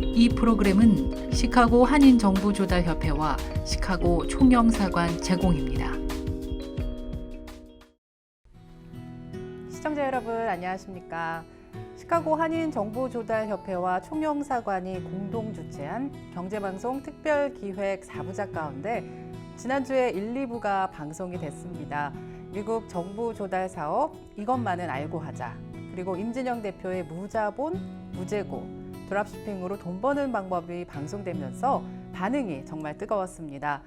이 프로그램은 시카고 한인정보조달협회와 시카고 총영사관 제공입니다. 시청자 여러분 안녕하십니까? 시카고 한인정보조달협회와 총영사관이 공동 주최한 경제방송 특별기획 4부작 가운데 지난주에 1, 2부가 방송이 됐습니다. 미국 정부 조달 사업 이것만은 알고 하자. 그리고 임진영 대표의 무자본, 무재고, 드랍시핑으로 돈 버는 방법이 방송되면서 반응이 정말 뜨거웠습니다.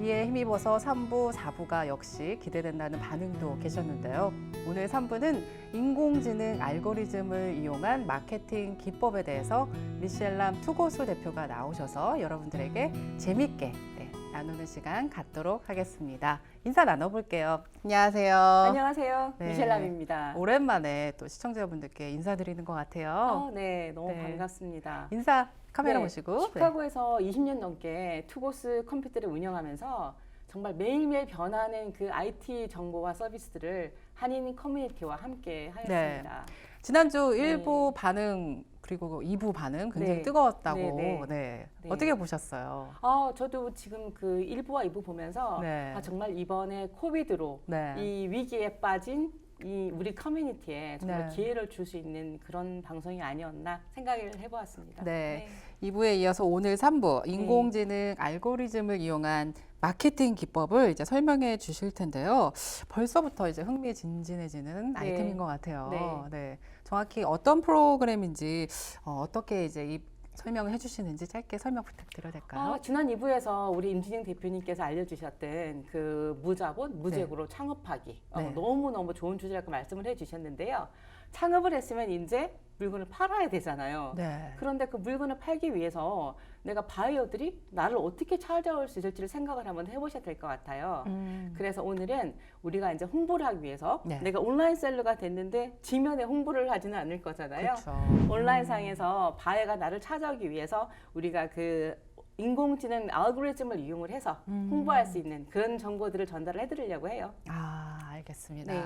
이에 힘입어서 3부, 4부가 역시 기대된다는 반응도 계셨는데요. 오늘 3부는 인공지능 알고리즘을 이용한 마케팅 기법에 대해서 미셸람 투고수 대표가 나오셔서 여러분들에게 재밌게 네, 나누는 시간 갖도록 하겠습니다. 인사 나눠볼게요. 안녕하세요. 안녕하세요. 네. 미셸람입니다. 오랜만에 또 시청자분들께 인사드리는 것 같아요. 어, 네, 너무 네. 반갑습니다. 인사 카메라 네, 보시고. 네. 시카고에서 20년 넘게 투고스 컴퓨터를 운영하면서 정말 매일매일 변하는 그 IT 정보와 서비스들을 한인 커뮤니티와 함께 하였습니다. 지난주 1부 반응 그리고 2부 반응 굉장히 네. 뜨거웠다고. 네, 네, 네. 네. 어떻게 보셨어요? 아, 저도 지금 그 1부와 2부 보면서 네. 아, 정말 이번에 코비드로 네. 이 위기에 빠진 이 우리 커뮤니티에 정말 네. 기회를 줄 수 있는 그런 방송이 아니었나 생각을 해보았습니다. 네. 2부에 이어서 오늘 3부 네. 인공지능 알고리즘을 이용한 마케팅 기법을 이제 설명해 주실 텐데요. 벌써부터 이제 흥미진진해지는 네. 아이템인 것 같아요. 네. 네. 정확히 어떤 프로그램인지 어, 떻게 이제 이 설명을 해주시는지 짧게 설명 부탁드려도 될까요? 아, 지난 2부에서 우리 임진영 대표님께서 알려주셨던 그 무자본, 무재고로 창업하기. 어, 네. 너무너무 좋은 주제라고 말씀을 해주셨는데요. 창업을 했으면 이제 물건을 팔아야 되잖아요. 네. 그런데 그 물건을 팔기 위해서 내가 바이어들이 나를 어떻게 찾아올 수 있을지를 생각을 한번 해보셔야 될 것 같아요. 음. 그래서 오늘은 우리가 이제 홍보를 하기 위해서 네. 내가 온라인 셀러가 됐는데 지면에 홍보를 하지는 않을 거잖아요. 그렇죠. 온라인 상에서 바이어가 나를 찾아오기 위해서 우리가 그 인공지능 알고리즘을 이용을 해서 음. 홍보할 수 있는 그런 정보들을 전달을 해드리려고 해요. 아, 알겠습니다. 네.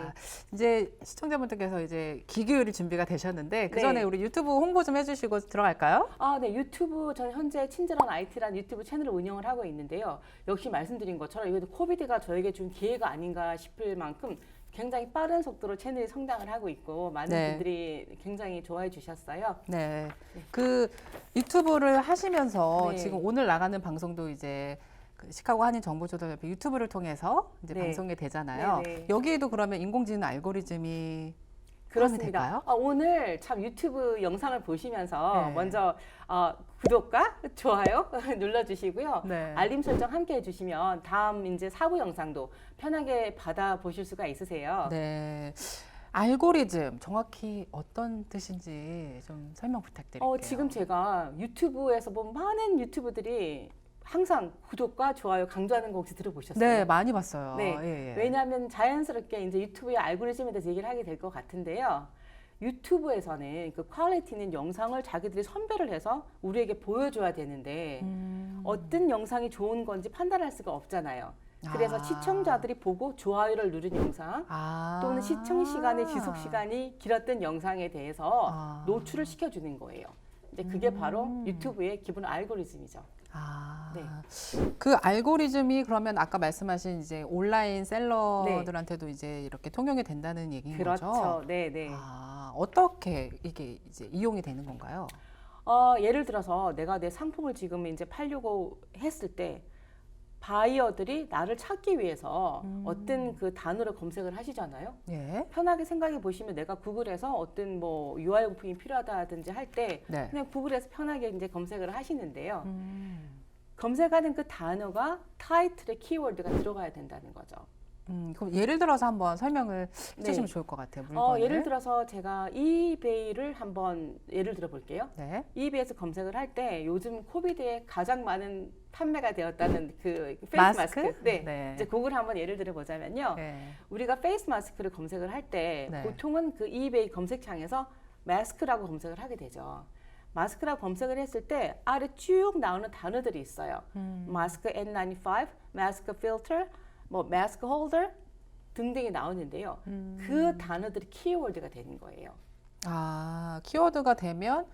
이제 시청자분들께서 이제 기교율이 준비가 되셨는데 그 네. 전에 우리 유튜브 홍보 좀 해주시고 들어갈까요? 아, 네. 유튜브, 저는 현재 친절한 IT라는 유튜브 채널을 운영을 하고 있는데요. 역시 말씀드린 것처럼 이것도 코비드가 저에게 준 기회가 아닌가 싶을 만큼 굉장히 빠른 속도로 채널이 성장을 하고 있고 많은 네. 분들이 굉장히 좋아해 주셨어요. 네. 그 유튜브를 하시면서 네. 지금 오늘 나가는 방송도 이제 그 시카고 한인 정보조달협회 유튜브를 통해서 이제 네. 방송이 되잖아요. 네, 네. 여기에도 그러면 인공지능 알고리즘이 그렇습니다. 아, 오늘 참 유튜브 영상을 보시면서 네. 먼저 어, 구독과 좋아요 눌러주시고요. 네. 알림 설정 함께 해주시면 다음 이제 사부 영상도 편하게 받아 보실 수가 있으세요. 네. 알고리즘 정확히 어떤 뜻인지 좀 설명 부탁드릴게요. 어, 지금 제가 유튜브에서 본 많은 유튜브들이 항상 구독과 좋아요 강조하는 거 혹시 들어보셨어요? 네, 많이 봤어요. 네. 예, 예. 왜냐하면 자연스럽게 이제 유튜브의 알고리즘에 대해서 얘기를 하게 될 것 같은데요. 유튜브에서는 그 퀄리티 있는 영상을 자기들이 선별을 해서 우리에게 보여줘야 되는데 음. 어떤 영상이 좋은 건지 판단할 수가 없잖아요. 그래서 아. 시청자들이 보고 좋아요를 누른 영상 아. 또는 시청 시간의 지속 시간이 길었던 영상에 대해서 아. 노출을 시켜주는 거예요. 이제 그게 바로 음. 유튜브의 기본 알고리즘이죠. 아, 네. 그 알고리즘이 그러면 아까 말씀하신 이제 온라인 셀러들한테도 이제 이렇게 통용이 된다는 얘기인 그렇죠. 거죠? 네, 네. 아, 어떻게 이게 이제 이용이 되는 건가요? 어, 예를 들어서 내가 내 상품을 지금 이제 팔려고 했을 때 바이어들이 나를 찾기 위해서 음. 어떤 그 단어를 검색을 하시잖아요. 예. 편하게 생각해 보시면 내가 구글에서 어떤 뭐 부품이 필요하다든지 할때 네. 그냥 구글에서 편하게 이제 검색을 하시는데요. 음. 검색하는 그 단어가 타이틀의 키워드가 들어가야 된다는 거죠. 음, 그럼 예를 들어서 한번 설명을 해주시면 네. 좋을 것 같아요. 어, 물건을. 예를 들어서 제가 이베이를 한번 예를 들어 볼게요. 네. 이베이에서 검색을 할 때 요즘 코비드에 가장 많은 판매가 되었다는 그 페이스 마스크? 마스크. 네. 네. 이제 그걸 한번 예를 들어 보자면요. 네. 우리가 페이스 마스크를 검색을 할때 네. 보통은 그 이베이 검색창에서 마스크라고 검색을 하게 되죠. 마스크라고 검색을 했을 때 아래 쭉 나오는 단어들이 있어요. 음. 마스크 N95, 마스크 필터, 뭐 마스크 홀더 등등이 나오는데요. 음. 그 단어들이 키워드가 되는 거예요. 아, 키워드가 되면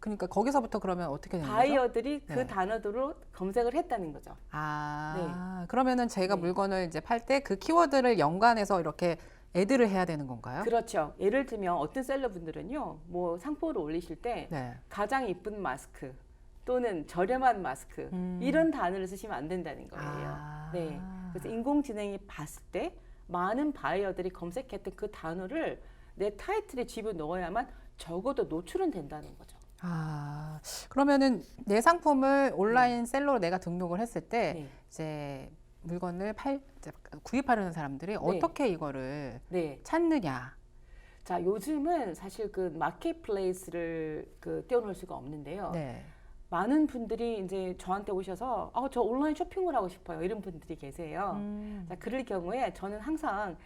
그러니까 거기서부터 그러면 어떻게 되는 거죠? 바이어들이 그 네. 단어로 검색을 했다는 거죠. 아, 그러면은 제가 네. 물건을 이제 팔 때 그 키워드를 연관해서 이렇게 애드를 해야 되는 건가요? 그렇죠. 예를 들면 어떤 셀러분들은요, 뭐 상포를 올리실 때 네. 가장 이쁜 마스크 또는 저렴한 마스크 음. 이런 단어를 쓰시면 안 된다는 거예요. 아. 네. 그래서 인공지능이 봤을 때 많은 바이어들이 검색했던 그 단어를 내 타이틀에 집어 넣어야만 적어도 노출은 된다는 거죠. 아, 그러면은 내 상품을 온라인 셀러로 내가 등록을 했을 때 네. 이제 물건을 팔 구입하려는 사람들이 어떻게 이거를 네. 찾느냐? 자, 요즘은 사실 그 마켓플레이스를 그 떼어놓을 수가 없는데요. 네. 많은 분들이 이제 저한테 오셔서 아, 저 온라인 쇼핑을 하고 싶어요. 이런 분들이 계세요. 음. 자, 그럴 경우에 저는 항상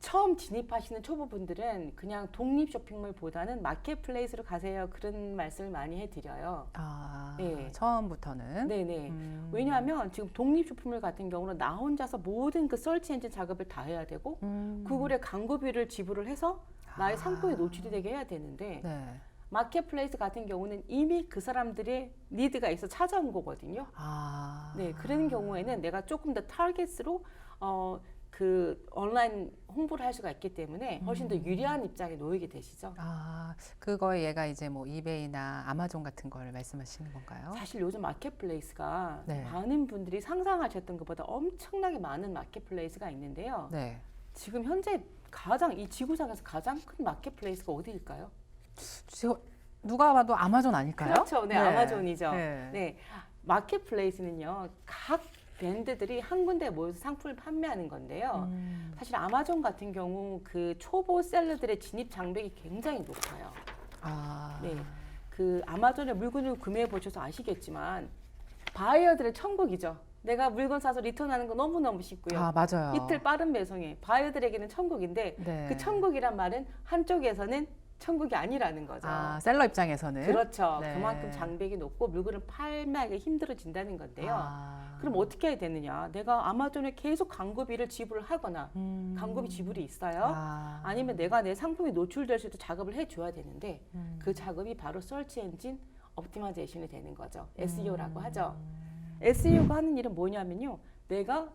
처음 진입하시는 초보분들은 그냥 독립 쇼핑몰보다는 마켓플레이스로 가세요. 그런 말씀을 많이 해드려요. 아, 네. 처음부터는. 네네. 음. 왜냐하면 지금 독립 쇼핑몰 같은 경우는 나 혼자서 모든 그 서치 엔진 작업을 다 해야 되고 음. 구글에 광고비를 지불을 해서 나의 아. 상품에 노출이 되게 해야 되는데 네. 마켓플레이스 같은 경우는 이미 그 사람들의 니드가 있어 찾아온 거거든요. 아. 네, 그런 경우에는 내가 조금 더 타겟으로 어, 그 온라인 홍보를 할 수가 있기 때문에 훨씬 더 유리한 입장에 놓이게 되시죠. 아, 그거에 얘가 이제 뭐 이베이나 아마존 같은 걸 말씀하시는 건가요? 사실 요즘 마켓플레이스가 네. 많은 분들이 상상하셨던 것보다 엄청나게 많은 마켓플레이스가 있는데요. 네. 지금 현재 가장 이 지구상에서 가장 큰 마켓플레이스가 어디일까요? 저- 누가 봐도 아마존 아닐까요? 그렇죠. 네, 아마존이죠. 네. 네, 마켓플레이스는요 각 브랜드들이 한 군데 모여서 상품을 판매하는 건데요. 음. 사실 아마존 같은 경우 그 초보 셀러들의 진입 장벽이 굉장히 높아요. 아. 네, 그 아마존에 물건을 구매해 보셔서 아시겠지만 바이어들의 천국이죠. 내가 물건 사서 리턴하는 거 너무 너무 쉽고요. 아, 맞아요. 이틀 빠른 배송에 바이어들에게는 천국인데 네. 그 천국이란 말은 한쪽에서는 천국이 아니라는 거죠. 아, 셀러 입장에서는 그렇죠. 네. 그만큼 장벽이 높고 물건을 팔매하기 힘들어진다는 건데요. 아. 그럼 어떻게 해야 되느냐? 내가 아마존에 계속 광고비를 지불을 하거나 음. 광고비 지불이 있어요. 아. 아니면 내가 내 상품이 노출될 수 있도록 작업을 해줘야 되는데 음. 그 작업이 바로 서치 엔진 옵티마이제이션이 되는 거죠. 음. SEO라고 하죠. SEO가 하는 일은 뭐냐면요. 내가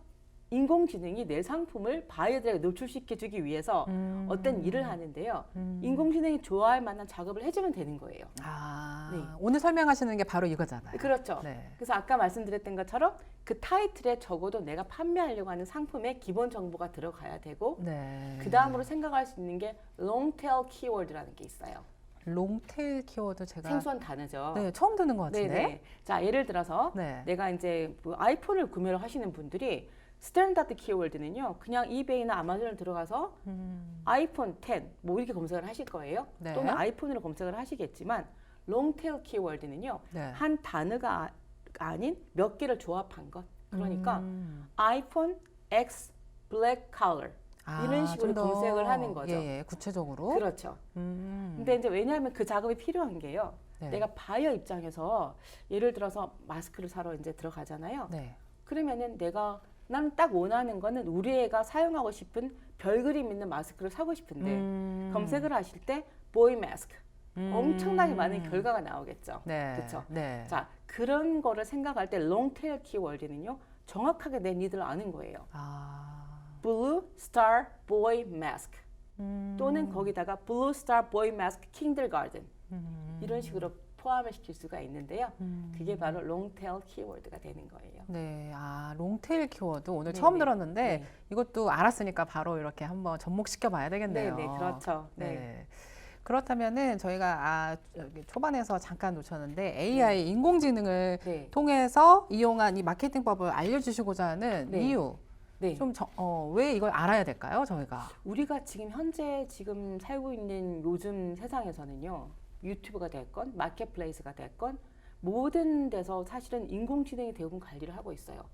인공지능이 내 상품을 바이어들에게 노출시켜주기 위해서 음. 어떤 일을 하는데요. 음. 인공지능이 좋아할 만한 작업을 해주면 되는 거예요. 아. 네. 오늘 설명하시는 게 바로 이거잖아요. 그렇죠. 네. 그래서 아까 말씀드렸던 것처럼 그 타이틀에 적어도 내가 판매하려고 하는 상품의 기본 정보가 들어가야 되고 네. 그 다음으로 생각할 수 있는 게 롱테일 키워드라는 게 있어요. 롱테일 키워드 제가 생소한 단어죠. 네, 처음 듣는 것 네, 같은데. 네. 자, 예를 들어서 네. 내가 이제 뭐 아이폰을 구매를 하시는 분들이 스탠다드 키워드는요. 그냥 이베이나 아마존을 들어가서 음. 아이폰 10뭐 이렇게 검색을 하실 거예요. 네. 또는 아이폰으로 검색을 하시겠지만 롱테일 키워드는요. 네. 한 단어가 아- 아닌 몇 개를 조합한 것. 그러니까 음. 아이폰 X 블랙 컬러 이런 식으로 아, 좀 더, 검색을 하는 거죠. 예, 예, 구체적으로. 그렇죠. 음. 근데 이제 왜냐하면 그 작업이 필요한 게요. 네. 내가 바이어 입장에서 예를 들어서 마스크를 사러 이제 들어가잖아요. 네. 그러면은 내가 나는 딱 원하는 거는 우리 애가 사용하고 싶은 별 그림 있는 마스크를 사고 싶은데 음. 검색을 하실 때 보이 마스크 음. 엄청나게 많은 결과가 나오겠죠. 네. 그쵸? 네. 자 그런 거를 생각할 때 롱테일 키워드는요 정확하게 내 니드를 아는 거예요. 아. Blue Star Boy Mask 음. 또는 거기다가 Blue Star Boy Mask Kindergarten 음. 이런 식으로 포함을 시킬 수가 있는데요. 음. 그게 바로 롱테일 키워드가 되는 거예요. 네, 아 롱테일 키워드 오늘 네, 처음 네. 들었는데 네. 이것도 알았으니까 바로 이렇게 한번 접목시켜 봐야 네, 되겠네요. 네, 그렇죠. 네. 네. 그렇다면은 저희가 아 초반에서 잠깐 놓쳤는데 AI 인공지능을 네. 통해서 이용한 이 마케팅법을 알려주시고자 하는 네. 이유 네. 좀 어, 왜 이걸 알아야 될까요, 저희가? 우리가 지금 현재 지금 살고 있는 요즘 세상에서는요. 유튜브가 됐건 마켓플레이스가 됐건 모든 데서 사실은 인공지능이 대부분 관리를 하고 있어요.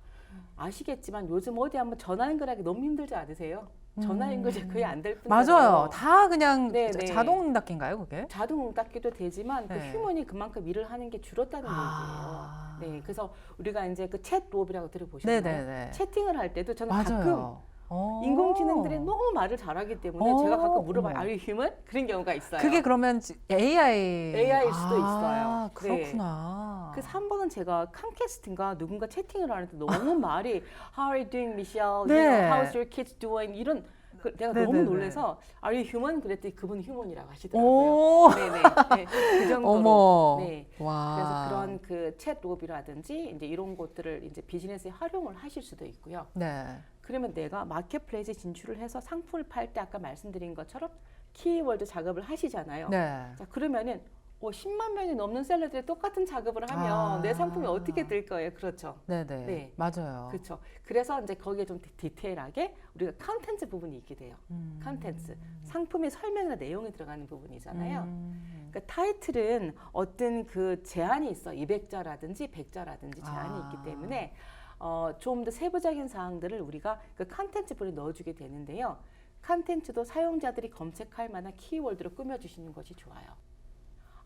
아시겠지만 요즘 어디 한번 전화 연결하기 너무 힘들지 않으세요? 전화 연결이 거의 안될 음. 맞아요. 다 그냥 네, 자- 네. 자동 닫기인가요, 그게? 자동 닫기도 되지만 그 네. 휴먼이 그만큼 일을 하는 게 줄었다는 아. 얘기예요. 네, 그래서 우리가 이제 그 챗롭이라고 들어보셨나요? 네네네. 채팅을 할 때도 저는 맞아요. 가끔 어. 인공지능들이 너무 말을 잘하기 때문에 어, 제가 가끔 물어봐요. 어머. Are you human? 그런 경우가 있어요. 그게 그러면 지- AI AI일 수도 아, 있어요. 네. 그렇구나. 그래서 한 번은 제가 캄캐스트인가 누군가 채팅을 하는데 너무 말이 How are you doing, Michelle? 네. You know, How's your kids doing? 이런 그 내가 너무 네네네. 놀래서 Are you human? 그랬더니 그분이 휴먼이라고 하시더라고요. 오. 네네. 네, 그 정도로. 어머. 네. 와. 그래서 그런 그 챗 로비라든지 이제 이런 것들을 이제 비즈니스에 활용을 하실 수도 있고요. 네. 그러면 내가 마켓플레이스에 진출을 해서 상품을 팔 때 아까 말씀드린 것처럼 키워드 작업을 하시잖아요. 네. 자 그러면은 어, 10만 명이 넘는 셀러들이 똑같은 작업을 하면 아. 내 상품이 어떻게 될 거예요? 그렇죠. 네네. 네. 맞아요. 그렇죠. 그래서 이제 거기에 좀 디- 디테일하게 우리가 컨텐츠 부분이 있게 돼요. 음. 컨텐츠. 상품의 설명이나 내용이 들어가는 부분이잖아요. 음. 그러니까 타이틀은 어떤 그 제한이 있어 200자라든지 100자라든지 제한이 아. 있기 때문에 어, 좀 더 세부적인 사항들을 우리가 그 컨텐츠 부분에 넣어주게 되는데요. 컨텐츠도 사용자들이 검색할 만한 키워드로 꾸며주시는 것이 좋아요.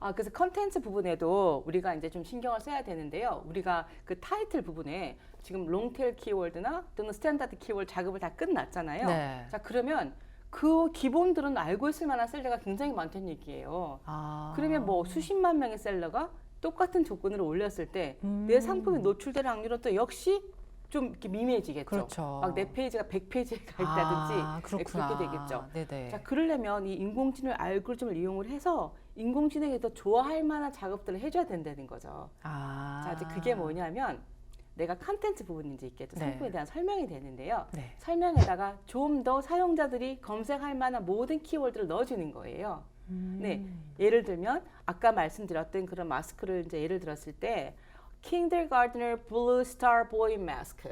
아, 그래서 컨텐츠 부분에도 우리가 이제 좀 신경을 써야 되는데요. 우리가 그 타이틀 부분에 지금 롱테일 키워드나 또는 스탠다드 키워드 작업을 다 끝났잖아요. 네. 자, 그러면 그 기본들은 알고 있을 만한 셀러가 굉장히 많다는 얘기예요. 아. 그러면 뭐 수십만 명의 셀러가 똑같은 조건으로 올렸을 때내 음. 상품이 노출될 확률은 또 역시 좀 이렇게 미미해지겠죠. 그렇죠. 막 내 페이지가 100페이지에 가 있다든지 아, 네, 그렇구나. 그렇게 되겠죠. 네네. 자, 그러려면 이 인공지능 알고리즘을 이용을 해서 인공지능이 더 좋아할 만한 작업들을 해줘야 된다는 거죠. 아. 자, 이제 그게 뭐냐면 내가 컨텐츠 부분이 이제 있겠죠. 네. 상품에 대한 설명이 되는데요. 네. 설명에다가 좀 더 사용자들이 검색할 만한 모든 키워드를 넣어주는 거예요. 음. 네. 예를 들면 아까 말씀드렸던 그런 마스크를 이제 예를 들었을 때 Kindergartner Blue Star Boy Mask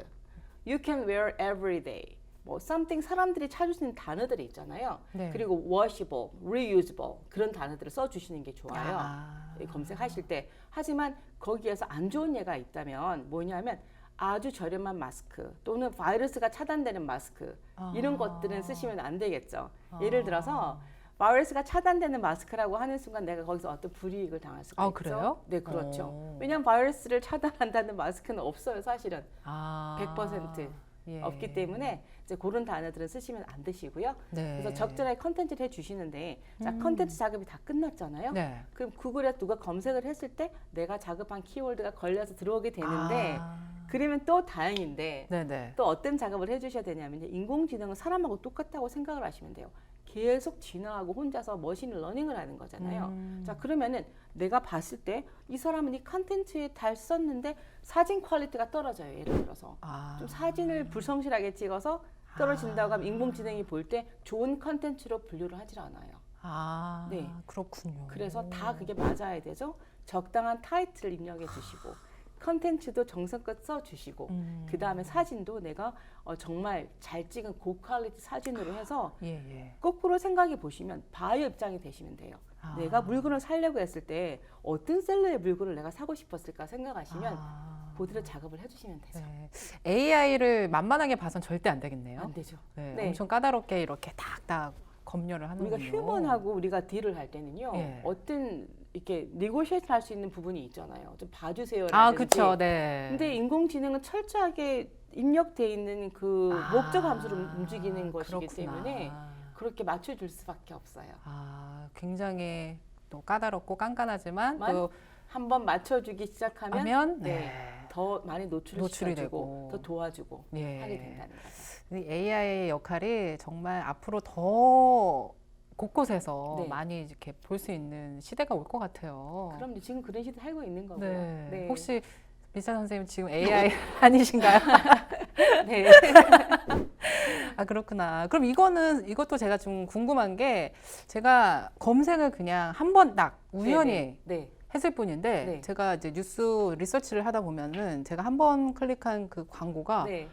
You can wear every day 뭐 something 사람들이 찾을 수 있는 단어들이 있잖아요. 네. 그리고 washable, reusable 그런 단어들을 써 주시는 게 좋아요. 아. 이 검색하실 때 하지만 거기에서 안 좋은 예가 있다면 뭐냐면 아주 저렴한 마스크 또는 바이러스가 차단되는 마스크 이런 아. 것들은 쓰시면 안 되겠죠. 예를 들어서 바이러스가 차단되는 마스크라고 하는 순간 내가 거기서 어떤 불이익을 당할 수가 아, 있죠. 그래요? 네, 그렇죠. 오. 왜냐하면 바이러스를 차단한다는 마스크는 없어요, 사실은 아. 100% 예. 없기 때문에 이제 그런 단어들은 쓰시면 안 되시고요. 네. 그래서 적절하게 컨텐츠를 해주시는데 자 음. 컨텐츠 작업이 다 끝났잖아요. 네. 그럼 구글에 누가 검색을 했을 때 내가 작업한 키워드가 걸려서 들어오게 되는데 아. 그러면 또 다행인데 네네. 또 어떤 작업을 해주셔야 되냐면 인공지능은 사람하고 똑같다고 생각을 하시면 돼요. 계속 진화하고 혼자서 머신 러닝을 하는 거잖아요. 음. 자 그러면은 내가 봤을 때 이 사람은 이 컨텐츠에 잘 썼는데 사진 퀄리티가 떨어져요. 예를 들어서 아. 좀 사진을 불성실하게 찍어서 떨어진다고 하면 인공지능이 볼 때 좋은 컨텐츠로 분류를 하질 않아요. 아. 네. 그렇군요. 그래서 다 그게 맞아야 되죠. 적당한 타이틀을 입력해 주시고 컨텐츠도 정성껏 써 주시고 음. 그 다음에 사진도 내가 어, 정말 잘 찍은 고퀄리티 사진으로 해서 예, 예. 거꾸로 생각해 보시면 바이어 입장이 되시면 돼요. 아. 내가 물건을 사려고 했을 때 어떤 셀러의 물건을 내가 사고 싶었을까 생각하시면 아. 보드를 작업을 해주시면 되죠. 네. AI를 만만하게 봐선 절대 안 되겠네요. 안 되죠. 네, 네. 엄청 까다롭게 이렇게 탁탁 검열을 하는군요. 우리가 휴먼하고 우리가 딜을 할 때는요. 예. 어떤 이렇게 네고시에이트 할수 있는 부분이 있잖아요. 좀 봐주세요라든지. 아, 그렇죠. 네. 근데 인공지능은 철저하게 입력돼 있는 그 아, 목적 함수로 움직이는 것이기 그렇구나. 때문에 그렇게 맞춰줄 수밖에 없어요. 아, 굉장히 또 까다롭고 깐깐하지만 만- 또 한번 맞춰주기 시작하면 하면 네. 네. 더 많이 노출을 노출이 시켜주고 되고. 더 도와주고 예. 하게 된다는 거죠. 이 AI의 역할이 정말 앞으로 더 곳곳에서 네. 많이 이렇게 볼 수 있는 시대가 올 것 같아요. 그럼 지금 그런 시대 살고 있는 거고요. 네. 혹시 미사 선생님 지금 AI 아니신가요? 네. 아 그렇구나. 그럼 이거는 이것도 제가 좀 궁금한 게 제가 검색을 그냥 한 번 딱 우연히 네. 네. 했을 뿐인데 네. 제가 이제 뉴스 리서치를 하다 보면은 제가 한 번 클릭한 그 광고가 네.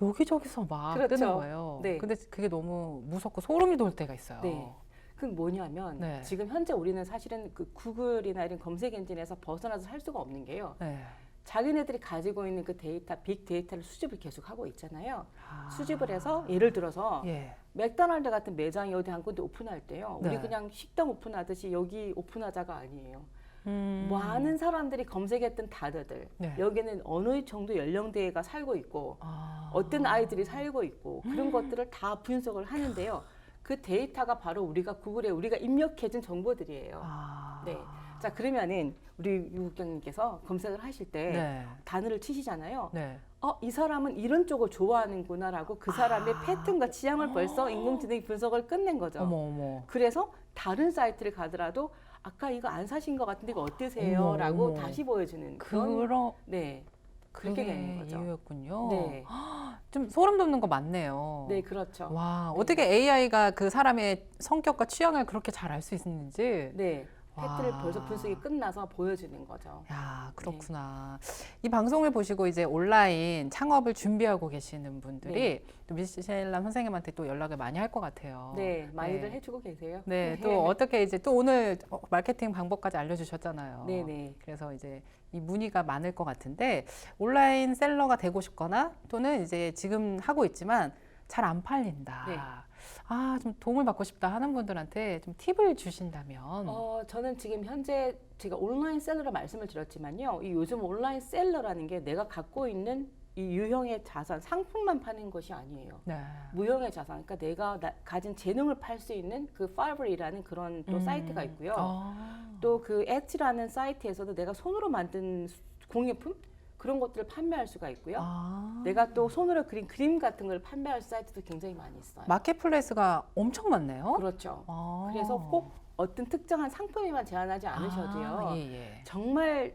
여기저기서 막 그렇죠. 뜨는 거예요. 네. 근데 그게 너무 무섭고 소름이 돋을 때가 있어요. 네. 그 뭐냐면 네. 지금 현재 우리는 사실은 그 구글이나 이런 검색 엔진에서 벗어나서 살 수가 없는 게요. 네. 자기네들이 가지고 있는 그 데이터, 빅 데이터를 수집을 계속 하고 있잖아요. 아. 수집을 해서 예를 들어서 예. 맥도날드 같은 매장이 어디 한 군데 오픈할 때요. 우리 네. 그냥 식당 오픈하듯이 여기 오픈하자가 아니에요. 음. 많은 사람들이 검색했던 단어들 네. 여기는 어느 정도 연령대가 살고 있고 아. 어떤 아이들이 살고 있고 그런 것들을 다 분석을 하는데요. 그 데이터가 바로 우리가 구글에 우리가 입력해준 정보들이에요. 아. 네. 자 그러면은 우리 유국경님께서 검색을 하실 때 네. 단어를 치시잖아요. 네. 어, 이 사람은 이런 쪽을 좋아하는구나라고 그 사람의 아. 패턴과 취향을 벌써 인공지능이 분석을 끝낸 거죠. 어머 어머. 그래서 다른 사이트를 가더라도 아까 이거 안 사신 것 같은데 이거 어떠세요? 어머, 라고 어머. 다시 보여주는 그런 그런 네 그렇게 되는 거죠. 이유였군요. 네, 좀 소름 돋는 거 많네요. 네 그렇죠. 와 네. 어떻게 AI가 그 사람의 성격과 취향을 그렇게 잘 알 수 있는지. 네 와. 벌써 분석이 끝나서 보여주는 거죠. 야 그렇구나. 이 방송을 보시고 이제 온라인 창업을 준비하고 계시는 분들이 또 미셸람 선생님한테 또 연락을 많이 할 것 같아요. 네 많이들 네. 해주고 계세요. 네, 또 어떻게 이제 또 오늘 어, 마케팅 방법까지 알려주셨잖아요. 네 네 그래서 이제 이 문의가 많을 것 같은데 온라인 셀러가 되고 싶거나 또는 이제 지금 하고 있지만 잘 안 팔린다. 네. 아, 좀 도움을 받고 싶다 하는 분들한테 좀 팁을 주신다면. 어, 저는 지금 현재 제가 온라인 셀러라 말씀을 드렸지만요. 이 요즘 온라인 셀러라는 게 내가 갖고 있는 이 유형의 자산, 상품만 파는 것이 아니에요. 네. 무형의 자산, 그러니까 내가 나- 가진 재능을 팔 수 있는 그 파이브리라는 그런 또 음. 사이트가 있고요. 아. 또 그 엣지라는 사이트에서도 내가 손으로 만든 수- 공예품 그런 것들을 판매할 수가 있고요. 아. 내가 또 손으로 그린 그림 같은 걸 판매할 사이트도 굉장히 많이 있어요. 마켓플레이스가 엄청 많네요. 그렇죠. 아. 그래서 꼭 어떤 특정한 상품에만 제한하지 않으셔도요. 아, 예, 예. 정말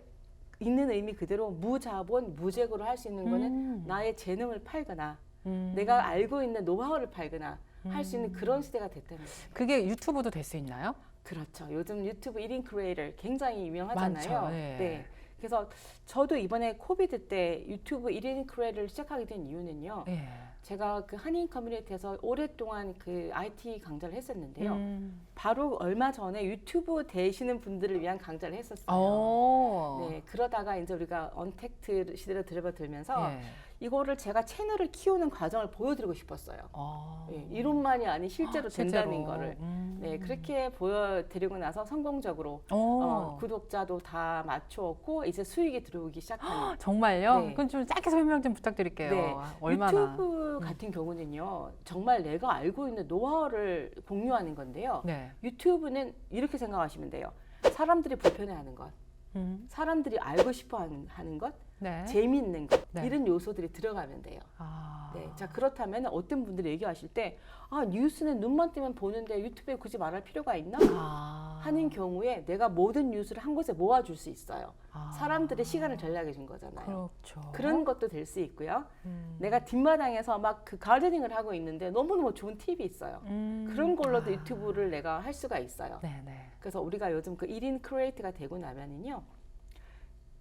있는 의미 그대로 무자본 무재고로 할 수 있는 거는 음. 나의 재능을 팔거나 음. 내가 알고 있는 노하우를 팔거나 할수 있는 음. 그런 시대가 됐다는 거예요. 그게 유튜브도 될 수 있나요? 그렇죠. 요즘 유튜브 1인 크리에이터 굉장히 유명하잖아요. 많죠. 예. 네. 그래서 저도 이번에 코비드 때 유튜브 1인 크리에이터를 시작하게 된 이유는요. 예. 제가 그 한인 커뮤니티에서 오랫동안 그 IT 강좌를 했었는데요. 음. 바로 얼마 전에 유튜브 되시는 분들을 위한 강좌를 했었어요. 어. 네, 그러다가 이제 우리가 언택트 시대로 들어들면서 예. 이거를 제가 채널을 키우는 과정을 보여드리고 싶었어요. 어. 예, 이론만이 아닌 실제로 된다는 실제로. 거를. 음. 네, 그렇게 보여드리고 나서 성공적으로 어. 어, 구독자도 다 맞추었고 이제 수익이 들어오기 시작하는. 정말요? 네. 그건 좀 짧게 설명 좀 부탁드릴게요. 네. 아, 얼마나? 유튜브 같은 경우는요, 정말 내가 알고 있는 노하우를 공유하는 건데요. 네. 유튜브는 이렇게 생각하시면 돼요. 사람들이 불편해하는 것, 음. 사람들이 알고 싶어 하는, 하는 것, 네. 재미있는 것, 네. 이런 요소들이 들어가면 돼요. 아. 네. 자, 그렇다면 어떤 분들이 얘기하실 때, 아, 뉴스는 눈만 뜨면 보는데 유튜브에 굳이 말할 필요가 있나? 아. 하는 경우에 내가 모든 뉴스를 한 곳에 모아줄 수 있어요. 아. 사람들의 시간을 절약해 준 거잖아요. 그렇죠. 그런 것도 될 수 있고요. 음. 내가 뒷마당에서 막 그 가르닝을 하고 있는데 너무너무 좋은 팁이 있어요. 음. 그런 걸로도 아. 유튜브를 내가 할 수가 있어요. 네네. 그래서 우리가 요즘 그 1인 크리에이터가 되고 나면은요.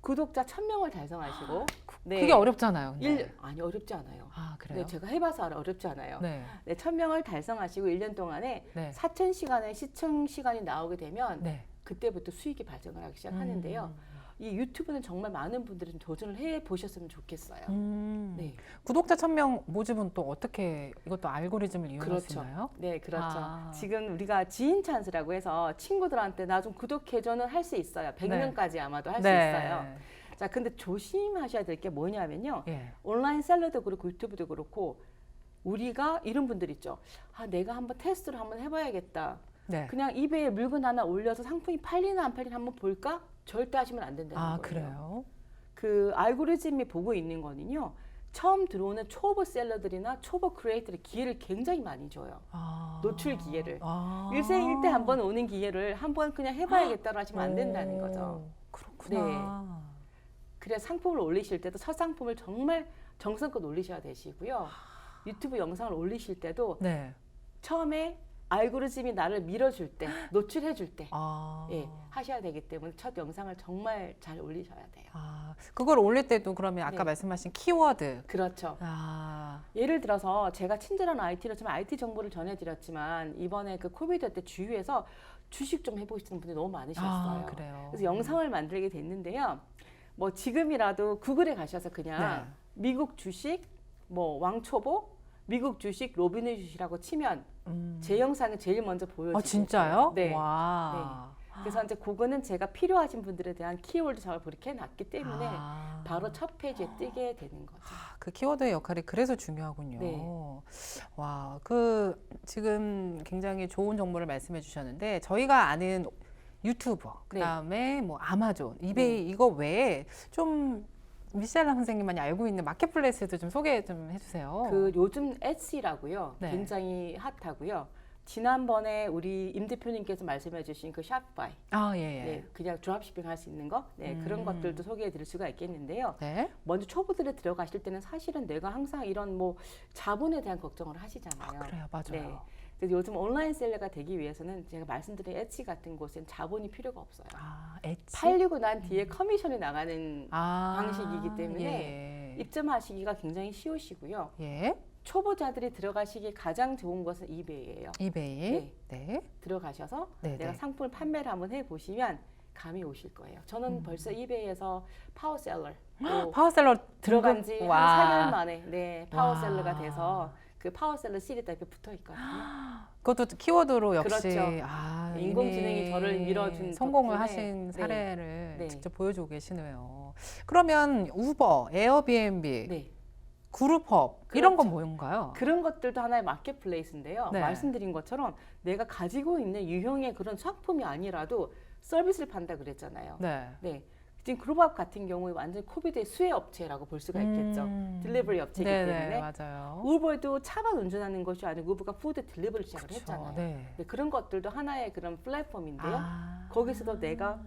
구독자 1000명을 달성하시고 네. 그게 어렵잖아요. 일, 아니 어렵지 않아요. 아 그래요? 네, 제가 해봐서 알아 어렵지 않아요. 네. 네. 1000명을 달성하시고 1년 동안에 네. 4000시간의 시청 시간이 나오게 되면 네. 그때부터 수익이 발생을 하기 시작하는데요. 이 유튜브는 정말 많은 분들이 좀 도전을 해 보셨으면 좋겠어요. 음. 네. 구독자 1000명 모집은 또 어떻게 이것도 알고리즘을 이용할 수 그렇죠. 네, 그렇죠. 아. 지금 우리가 지인 찬스라고 해서 친구들한테 나 좀 구독해줘는 할 수 있어요. 100명까지 아마도 할수 있어요. 자, 근데 조심하셔야 될 게 뭐냐면요. 예. 온라인 셀러도 그렇고 유튜브도 그렇고 우리가 이런 분들 있죠. 아, 내가 한번 테스트를 한번 해봐야겠다. 네. 그냥 이베이에 물건 하나 올려서 상품이 팔리나 안 팔리나 한번 볼까? 절대 하시면 안 된다는 아 거예요. 그래요? 그 알고리즘이 보고 있는 거는요. 처음 들어오는 초보 셀러들이나 초보 크리에이터의 기회를 굉장히 많이 줘요. 아. 노출 기회를. 아. 일생일대 한 번 오는 기회를 한 번 그냥 해봐야겠다고 하시면 안 된다는 거죠. 네. 오, 그렇구나. 그래서 상품을 올리실 때도 첫 상품을 정말 정성껏 올리셔야 되시고요. 유튜브 영상을 올리실 때도 네. 처음에 알고리즘이 나를 밀어줄 때, 노출해줄 때, 아. 예, 하셔야 되기 때문에 첫 영상을 정말 잘 올리셔야 돼요. 아, 그걸 올릴 때도 그러면 아까 네. 말씀하신 키워드. 그렇죠. 아. 예를 들어서 제가 친절한 IT로 좀 IT 정보를 전해드렸지만 이번에 그 코비드 때 주위에서 주식 좀 해보시는 분들이 너무 많으셨어요. 아, 그래요. 그래서 영상을 만들게 됐는데요. 뭐 지금이라도 구글에 가셔서 그냥 네. 미국 주식 뭐 왕초보 미국 주식 로빈후드이라고 치면 음. 제 영상이 제일 먼저 보여지고 아 진짜요? 네. 와. 그래서 이제 그거는 제가 필요하신 분들에 대한 키워드 작업을 그렇게 해놨기 때문에 아. 바로 첫 페이지에 뜨게 되는 거죠. 그 키워드의 역할이 그래서 중요하군요. 네. 와, 그 지금 굉장히 좋은 정보를 말씀해 주셨는데 저희가 아는 유튜버, 네. 그다음에 뭐 아마존, 이베이 이거 외에 좀 미셸라 선생님만이 알고 있는 마켓플레이스도 좀 소개 좀 해주세요. 그 요즘 에치라고요. 네. 굉장히 핫하고요. 지난번에 우리 임 대표님께서 말씀해 주신 그 샵바이, 아, 예, 예. 네, 그냥 드랍시핑 할수 있는 거, 네, 그런 음. 것들도 소개해 드릴 수가 있겠는데요. 네. 먼저 초보들이 들어가실 때는 사실은 내가 항상 이런 뭐 자본에 대한 걱정을 하시잖아요. 아, 그래요, 맞아요. 네. 그래서 요즘 온라인 셀러가 되기 위해서는 제가 말씀드린 엣지 같은 곳은 자본이 필요가 없어요. 아, 엣지. 팔리고 난 뒤에 커미션이 나가는 아, 방식이기 때문에 예. 입점하시기가 굉장히 쉬우시고요. 예. 초보자들이 들어가시기 가장 좋은 것은 이베이예요. 이베이. 네. 네. 들어가셔서 네, 내가 네. 상품을 판매를 한번 해 보시면 감이 오실 거예요. 저는 음. 벌써 이베이에서 파워셀러 파워셀러 들어간 등급? 지한 와. 4개월 만에 네, 파워셀러가 와. 돼서 그 파워셀러 시리즈가 이렇게 붙어 있거든요. 그것도 키워드로 역시 그렇죠. 아, 인공지능이 이미 저를 밀어준 성공을 덕분에 하신 네. 사례를 네. 직접 보여주고 계시네요. 그러면 우버, 에어비앤비, 네. 그룹업 이런 건 그렇죠. 뭔가요? 그런 것들도 하나의 마켓플레이스인데요. 네. 말씀드린 것처럼 내가 가지고 있는 유형의 그런 상품이 아니라도 서비스를 판다 그랬잖아요. 네. 네. 지금 그룹업 같은 경우에 완전 코비드의 수혜 업체라고 볼 수가 있겠죠. 음. 딜리버리 업체이기 네네, 때문에 맞아요. 우버도 차만 운전하는 것이 아니고 우버가 푸드 딜리버리 시작을 그쵸, 했잖아요. 네. 네, 그런 것들도 하나의 그런 플랫폼인데요. 아. 거기서도 내가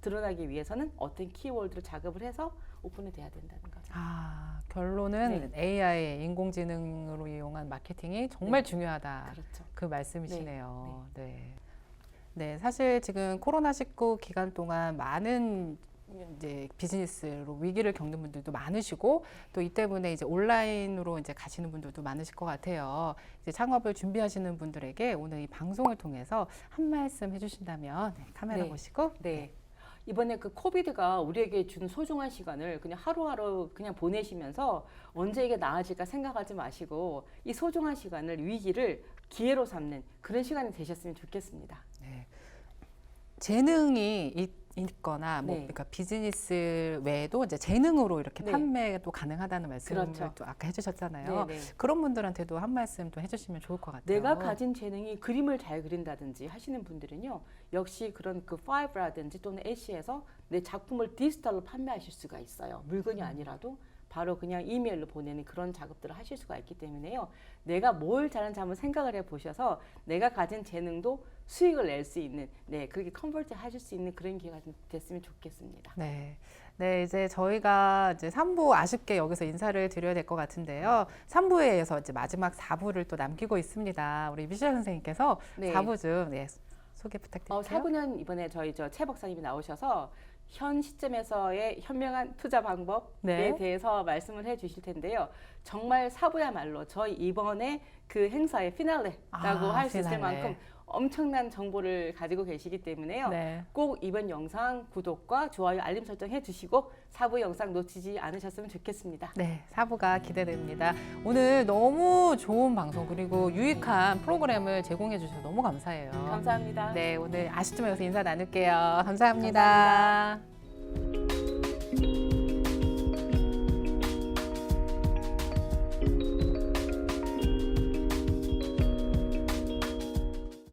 드러나기 위해서는 어떤 키워드를 작업을 해서 오픈이 돼야 된다는 거죠. 아, 결론은 AI 인공지능으로 이용한 마케팅이 정말 네. 중요하다. 그렇죠. 그 말씀이시네요. 네. 네, 사실 지금 코로나 19 기간 동안 많은 이제 비즈니스로 위기를 겪는 분들도 많으시고 또 이 때문에 이제 온라인으로 이제 가시는 분들도 많으실 것 같아요. 이제 창업을 준비하시는 분들에게 오늘 이 방송을 통해서 한 말씀 해주신다면 네, 카메라 네. 보시고 네. 이번에 그 코비드가 우리에게 준 소중한 시간을 그냥 하루하루 그냥 보내시면서 언제 이게 나아질까 생각하지 마시고 이 소중한 시간을 위기를 기회로 삼는 그런 시간이 되셨으면 좋겠습니다. 네. 재능이 있, 있거나 뭐 네. 그러니까 비즈니스 외에도 이제 재능으로 이렇게 네. 판매도 가능하다는 말씀을 그렇죠. 또 아까 해주셨잖아요. 네, 네. 그런 분들한테도 한 말씀 또 해주시면 좋을 것 같아요. 내가 가진 재능이 그림을 잘 그린다든지 하시는 분들은요 역시 그런 그 파이브라든지 또는 애쉬에서 내 작품을 디지털로 판매하실 수가 있어요 물건이 아니라도 바로 그냥 이메일로 보내는 그런 작업들을 하실 수가 있기 때문에요 내가 뭘 잘하는지 한번 생각을 해 보셔서 내가 가진 재능도 수익을 낼 수 있는 네 그렇게 컨버트 하실 수 있는 그런 기회가 좀 됐으면 좋겠습니다 네. 네, 이제 저희가 이제 3부 아쉽게 여기서 인사를 드려야 될 것 같은데요. 3부에 이어서 이제 마지막 4부를 또 남기고 있습니다. 우리 미셸 선생님께서 네. 4부 좀 네, 소개 부탁드릴게요. 어, 사부년 이번에 저희 저 최 박사님이 나오셔서 현 시점에서의 현명한 투자 방법에 네. 대해서 말씀을 해 주실 텐데요. 정말 사부야말로 저희 이번에 그 행사의 피날레라고 아, 할 수 있을 피날레. 만큼 엄청난 정보를 가지고 계시기 때문에요. 네. 꼭 이번 영상 구독과 좋아요 알림 설정 해주시고 사부 영상 놓치지 않으셨으면 좋겠습니다. 네, 사부가 기대됩니다. 오늘 너무 좋은 방송 그리고 유익한 프로그램을 제공해 주셔서 너무 감사해요. 감사합니다. 네, 오늘 아시점에 여기서 인사 나눌게요 감사합니다. 감사합니다.